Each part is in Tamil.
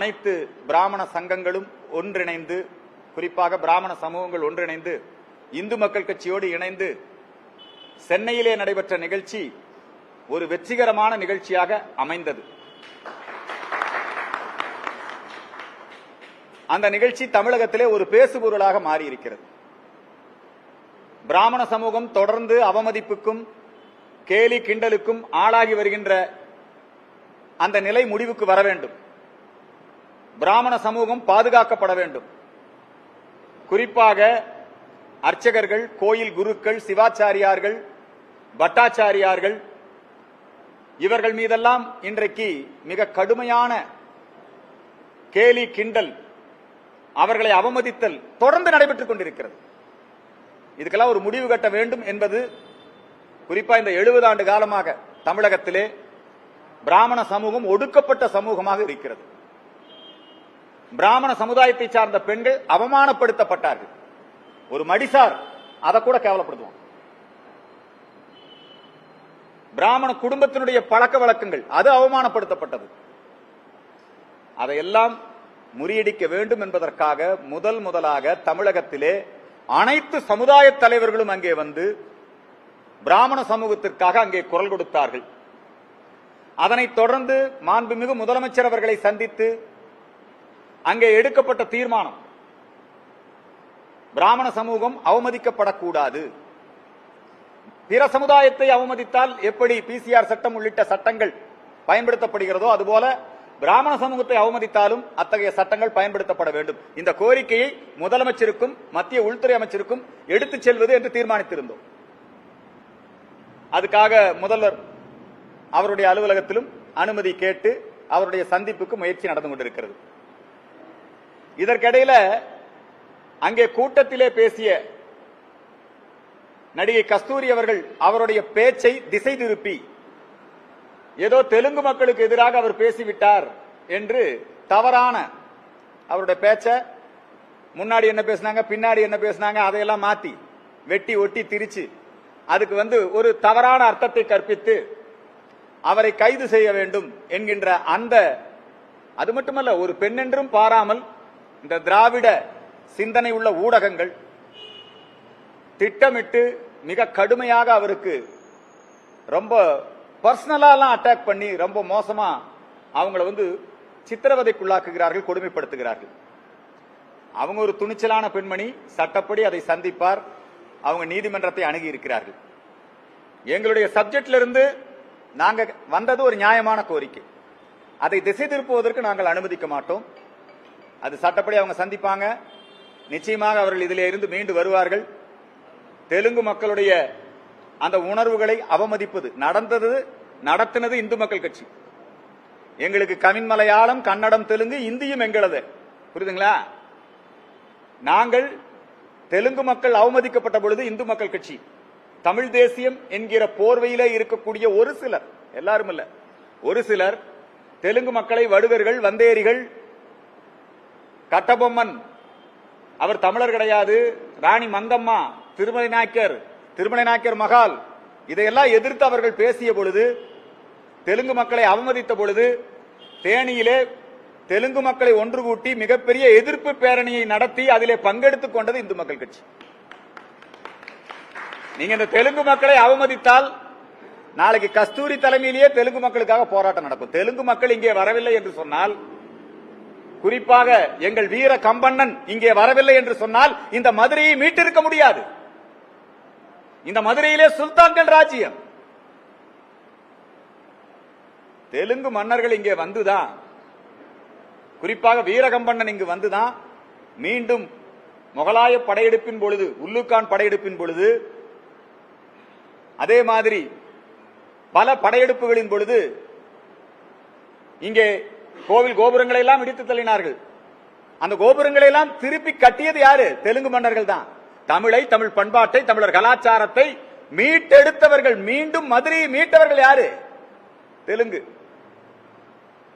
அனைத்து பிராமண சங்கங்களும் ஒன்றிணைந்து குறிப்பாக பிராமண சமூகங்கள் ஒன்றிணைந்து இந்து மக்கள் கட்சியோடு இணைந்து சென்னையிலே நடைபெற்ற நிகழ்ச்சி ஒரு வெற்றிகரமான நிகழ்ச்சியாக அமைந்தது. அந்த நிகழ்ச்சி தமிழகத்திலே ஒரு பேசுபொருளாக மாறியிருக்கிறது. பிராமண சமூகம் தொடர்ந்து அவமதிப்புக்கும் கேலி கிண்டலுக்கும் ஆளாகி வருகின்ற அந்த நிலை முடிவுக்கு வர வேண்டும். பிராமண சமூகம் பாதுகாக்கப்பட வேண்டும். குறிப்பாக அர்ச்சகர்கள் கோயில் குருக்கள் சிவாச்சாரியார்கள் பட்டாச்சாரியார்கள் இவர்கள் மீதெல்லாம் இன்றைக்கு மிக கடுமையான கேலி கிண்டல் அவர்களை அவமதித்தல் தொடர்ந்து நடைபெற்றுக் கொண்டிருக்கிறது. இதுக்கெல்லாம் ஒரு முடிவு கட்ட வேண்டும் என்பது குறிப்பா இந்த எழுபது ஆண்டு காலமாக தமிழகத்திலே பிராமண சமூகம் ஒடுக்கப்பட்ட சமூகமாக இருக்கிறது. பிராமண சமுதாயத்தை சார்ந்த பெண்கள் அவமானப்படுத்தப்பட்டார்கள். ஒரு மடிசார் அதை கூட கேவலப்படுத்துவோம் பிராமண குடும்பத்தினுடைய பழக்க வழக்கங்கள் அது அவமானப்படுத்தப்பட்டது. அதையெல்லாம் முறியடிக்க வேண்டும் என்பதற்காக முதல் முதலாக தமிழகத்திலே அனைத்து சமுதாய தலைவர்களும் அங்கே வந்து பிராமண சமூகத்திற்காக அங்கே குரல் கொடுத்தார்கள். அதனைத் தொடர்ந்து மாண்புமிகு முதலமைச்சர் அவர்களை சந்தித்து அங்கே எடுக்கப்பட்ட தீர்மானம். பிராமண சமூகம் அவமதிக்கப்படக்கூடாது. பிற சமுதாயத்தை அவமதித்தால் எப்படி பிசிஆர் சட்டம் உள்ளிட்ட சட்டங்கள் பயன்படுத்தப்படுகிறதோ அதுபோல பிராமண சமூகத்தை அவமதித்தாலும் அத்தகைய சட்டங்கள் பயன்படுத்தப்பட வேண்டும். இந்த கோரிக்கையை முதலமைச்சருக்கும் மத்திய உள்துறை அமைச்சருக்கும் எடுத்துச் செல்வது என்று தீர்மானித்திருந்தோம். அதுக்காக முதல்வர் அவருடைய அலுவலகத்திலும் அனுமதி கேட்டு அவருடைய சந்திப்புக்கு முயற்சி நடந்து கொண்டிருக்கிறது. இதற்கிடையில அங்கே கூட்டத்திலே பேசிய நடிகை கஸ்தூரி அவர்கள் அவருடைய பேச்சை திசை திருப்பி ஏதோ தெலுங்கு மக்களுக்கு எதிராக அவர் பேசிவிட்டார் என்று தவறான அவருடைய பேச்ச முன்னாடி என்ன பேசினாங்க பின்னாடி என்ன பேசினாங்க அதையெல்லாம் மாத்தி வெட்டி ஒட்டி திரிச்சு அதுக்கு வந்து ஒரு தவறான அர்த்தத்தை கற்பித்து அவரை கைது செய்ய வேண்டும் என்கின்ற அந்த அது மட்டுமல்ல ஒரு பெண்ணென்றும் பாராமல் இந்த திராவிட சிந்தனை உள்ள ஊடகங்கள் திட்டமிட்டு மிக கடுமையாக அவருக்கு ரொம்ப பர்சனலாலாம் அட்டாக் பண்ணி ரொம்ப மோசமா அவங்கள வந்து சித்திரவதைக்குள்ளாக்குகிறார்கள் கொடுமைப்படுத்துகிறார்கள். அவங்க ஒரு துணிச்சலான பெண்மணி சட்டப்படி அதை சந்திப்பார் அவங்க நீதிமன்றத்தை அணுகி இருக்கிறார்கள் எங்களுடைய சப்ஜெக்ட்ல இருந்து நாங்க வந்தது ஒரு நியாயமான கோரிக்கை. அதை திசை திருப்புவதற்கு நாங்கள் அனுமதிக்க மாட்டோம். அது சட்டப்படி அவங்க சந்திப்பாங்க. நிச்சயமாக அவர்கள் இதிலே இருந்து மீண்டு வருவார்கள். தெலுங்கு மக்களுடைய அந்த உணர்வுகளை அவமதிப்பது நடந்தது நடத்தினது இந்து மக்கள் கட்சி. எங்களுக்கு கவின் மலையாளம் கன்னடம் தெலுங்கு இந்தியும் எங்களது. புரியுதுங்களா? நாங்கள் தெலுங்கு மக்கள் அவமதிக்கப்பட்ட பொழுது இந்து மக்கள் கட்சி. தமிழ் தேசியம் என்கிற போர்வையிலே இருக்கக்கூடிய ஒரு சிலர் எல்லாரும் இல்ல ஒரு சிலர் தெலுங்கு மக்களை வடுகர்கள் வந்தேரிகள் கட்டபொம்மன். அவர் தமிழர் கிடையாது. ராணி மங்கம்மா திருமலை நாயக்கர் திருமலை நாயக்கர் மகால். இதையெல்லாம் எதிர்த்து அவர்கள் பேசிய பொழுது தெலுங்கு மக்களை அவமதித்த பொழுது தேனியிலே தெலுங்கு மக்களை ஒன்று கூட்டி மிகப்பெரிய எதிர்ப்பு பேரணியை நடத்தி அதிலே பங்கெடுத்துக் கொண்டது இந்து மக்கள் கட்சி. நீங்க இந்த தெலுங்கு மக்களை அவமதித்தால் நாளைக்கு கஸ்தூரி தலைமையிலேயே தெலுங்கு மக்களுக்காக போராட்டம் நடக்கும். தெலுங்கு மக்கள் இங்கே வரவில்லை என்று சொன்னால் குறிப்பாக எங்கள் வீர கம்பண்ணன் இங்கே வரவில்லை என்று சொன்னால் இந்த மதுரையை மீட்டிருக்க முடியாது. இந்த மதுரையிலே சுல்தான்கள் ராஜ்யம். தெலுங்கு மன்னர்கள் இங்கே வந்துதான். குறிப்பாக வீரகம்பண்ணன் இங்கு வந்துதான். மீண்டும் முகலாய படையெடுப்பின் பொழுது உள்ளுக்கான் படையெடுப்பின் பொழுது அதே மாதிரி பல படையெடுப்புகளின் பொழுது இங்கே கோவில் கோபுரங்களை எல்லாம் இடித்து தள்ளினார்கள். அந்த கோபுரங்களை எல்லாம் திருப்பி கட்டியது யாரு? தெலுங்கு மன்னர்கள் தான். தமிழை தமிழ் பண்பாட்டை தமிழர் கலாச்சாரத்தை மீட்டெடுத்தவர்கள் மீண்டும் மதுரையை மீட்டவர்கள் யாரு? தெலுங்கு.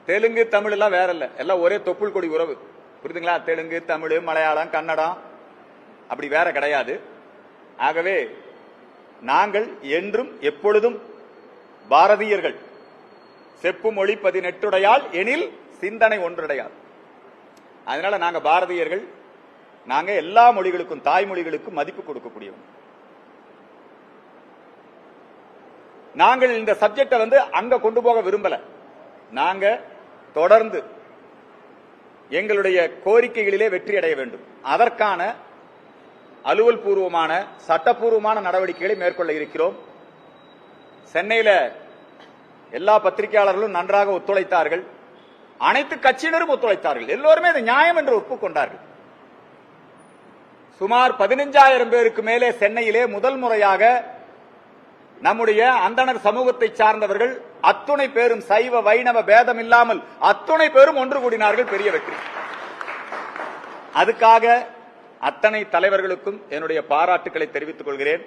தெலுங்கு தமிழ் எல்லாம் வேற இல்ல. எல்லாம் ஒரே தொப்புள் கொடி உறவு. புரியுதுங்களா? தெலுங்கு தமிழ் மலையாளம் கன்னடம். அப்படி வேற கிடையாது. ஆகவே நாங்கள் என்றும் எப்பொழுதும் பாரதியர்கள். செப்பு மொழி பதினெட்டுடையால் எனில் சிந்தனை ஒன்றுடையால் அதனால நாங்க பாரதியர்கள் நாங்க எல்லா மொழிகளுக்கும் தாய்மொழிகளுக்கும் மதிப்பு கொடுக்கக்கூடியவங்க. நாங்கள் இந்த சப்ஜெக்டை வந்து அங்க கொண்டு போக விரும்பல. நாங்க தொடர்ந்து எங்களுடைய கோரிக்கைகளிலே வெற்றி அடைய வேண்டும். அதற்கான அலுவல் பூர்வமான சட்டப்பூர்வமான நடவடிக்கைகளை மேற்கொள்ள இருக்கிறோம். சென்னையில எல்லா பத்திரிகையாளர்களும் நன்றாக ஒத்துழைத்தார்கள். அனைத்து கட்சியினரும் ஒத்துழைத்தார்கள். எல்லோருமே இது நியாயம் என்று ஒப்புக்கொண்டார்கள். சுமார் பதினஞ்சாயிரம் பேருக்கு மேலே சென்னையிலே முதல் முறையாக நம்முடைய அந்தணர் சமூகத்தை சார்ந்தவர்கள் அத்துணை பேரும் சைவ வைணவ பேதம் இல்லாமல் அத்துணை பேரும் ஒன்று கூடினார்கள் பெரிய வெற்றி. அதுக்காக அத்தனை தலைவர்களுக்கும் என்னுடைய பாராட்டுக்களை தெரிவித்துக் கொள்கிறேன்.